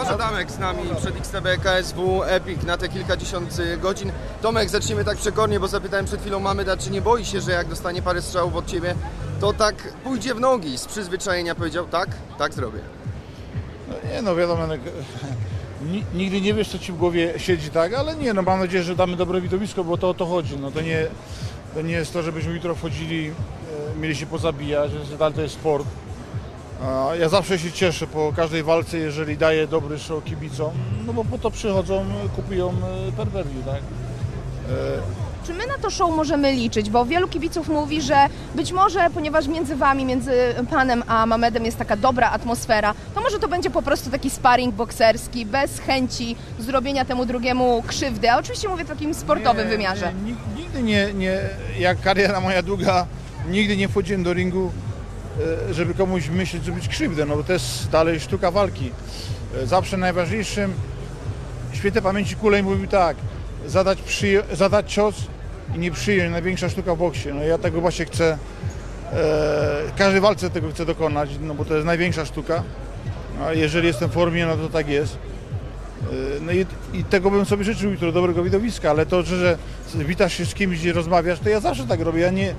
Tomasz Adamek z nami przed XTB KSW Epic na te kilkadziesiąt y, godzin. Tomek, zacznijmy tak przekornie, bo zapytałem przed chwilą Mameda, czy nie boi się, że jak dostanie parę strzałów od Ciebie, to tak pójdzie w nogi. Z przyzwyczajenia powiedział, tak, tak zrobię. No nie no wiadomo, no, ni- nigdy nie wiesz co ci w głowie siedzi tak, ale nie no mam nadzieję, że damy dobre widowisko, bo to o to chodzi. No to nie, to nie jest to, żebyśmy jutro wchodzili, e, mieli się pozabijać, że to jest sport. Ja zawsze się cieszę po każdej walce, jeżeli daję dobry show kibicom, no bo po to przychodzą, kupują perwerdi, tak? Czy my na to show możemy liczyć? Bo wielu kibiców mówi, że być może, ponieważ między wami, między panem a Mamedem jest taka dobra atmosfera, to może to będzie po prostu taki sparring bokserski, bez chęci zrobienia temu drugiemu krzywdy. A oczywiście mówię w takim sportowym Nie, wymiarze. Nie, nig- nigdy nie, nie, jak kariera moja długa, nigdy nie wchodziłem do ringu, e, żeby komuś myśleć, zrobić krzywdę, no bo to jest dalej sztuka walki. E, Zawsze najważniejszym, świętej pamięci Kulej mówił tak, zadać, zadać cios i nie przyjąć, największa sztuka w boksie. No ja tego właśnie chcę, e, w każdej walce tego chcę dokonać, no bo to jest największa sztuka. A jeżeli jestem w formie, no to tak jest. No i, i tego bym sobie życzył jutro, dobrego widowiska, ale to, że, że witasz się z kimś i rozmawiasz, to ja zawsze tak robię, ja nie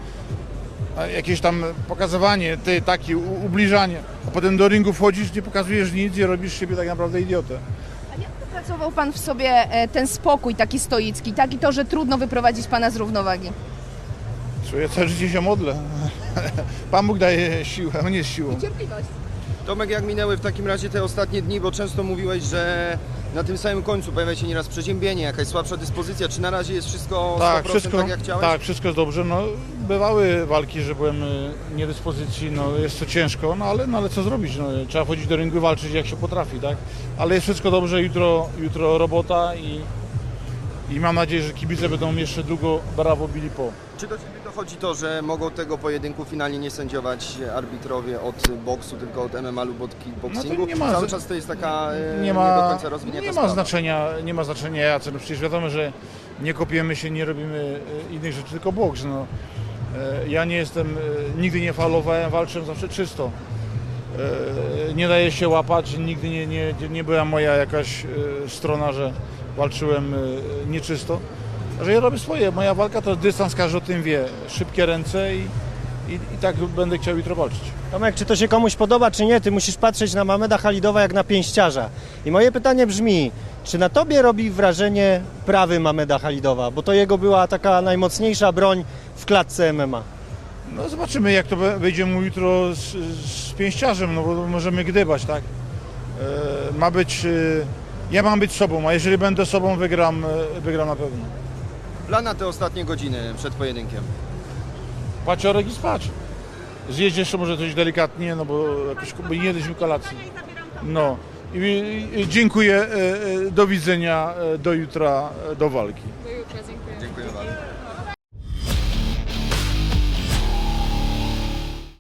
jakieś tam pokazywanie, ty takie u- ubliżanie, a potem do ringu wchodzisz, nie pokazujesz nic i robisz siebie tak naprawdę idiotę. A jak wypracował pan w sobie e, ten spokój taki stoicki, tak i to, że trudno wyprowadzić pana z równowagi? Ja całe życie się modlę. Pan Bóg daje siłę, on jest siłą. Cierpliwość. Tomek, jak minęły w takim razie te ostatnie dni, bo często mówiłeś, że na tym samym końcu pojawia się nieraz przeziębienie, jakaś słabsza dyspozycja. Czy na razie jest wszystko 100% Tak, wszystko, tak jak chciałeś? tak, wszystko jest dobrze. No, bywały walki, że byłem y, niedyspozycji, no, jest to ciężko, no ale, no, ale co zrobić? No, trzeba wchodzić do ringu i walczyć jak się potrafi, tak? Ale jest wszystko dobrze, jutro, jutro robota i, i mam nadzieję, że kibice będą jeszcze długo brawo bili po. Czy do Ciebie dochodzi to, że mogą tego pojedynku finalnie nie sędziować arbitrowie od boksu, tylko od MMA lub od kickboxingu? No nie ma- Cały czas to jest taka e, nie ma, do końca rozwinięta nie ma sprawa. znaczenia, nie ma znaczenia. No przecież wiadomo, że nie kopiemy się, nie robimy e, innych rzeczy, tylko boks. No. E, Ja nie jestem, nigdy nie falowałem, walczyłem zawsze czysto. Nie daję się łapać, nigdy nie, nie, nie była moja jakaś strona, że walczyłem e, nieczysto. Że ja robię swoje, moja walka to dystans, każdy o tym wie. Szybkie ręce i, i, i tak będę chciał jutro walczyć. Tomek, czy to się komuś podoba, czy nie, ty musisz patrzeć na Mameda Halidowa jak na pięściarza. I moje pytanie brzmi, czy na tobie robi wrażenie prawy Mameda Halidowa? Bo to jego była taka najmocniejsza broń w klatce MMA. No zobaczymy jak to będzie mu jutro z, z pięściarzem, no bo możemy gdybać, tak? E, ma być, e, ja mam być sobą, a jeżeli będę sobą wygram, e, wygram na pewno. Plan na te ostatnie godziny przed pojedynkiem. Paciorek i spać. Zjeść jeszcze może coś delikatnie, no bo jakoś bo nie jedliśmy kolacji. No i, i, dziękuję, e, e, do widzenia, e, do jutra, e, do walki. Dziękuję bardzo.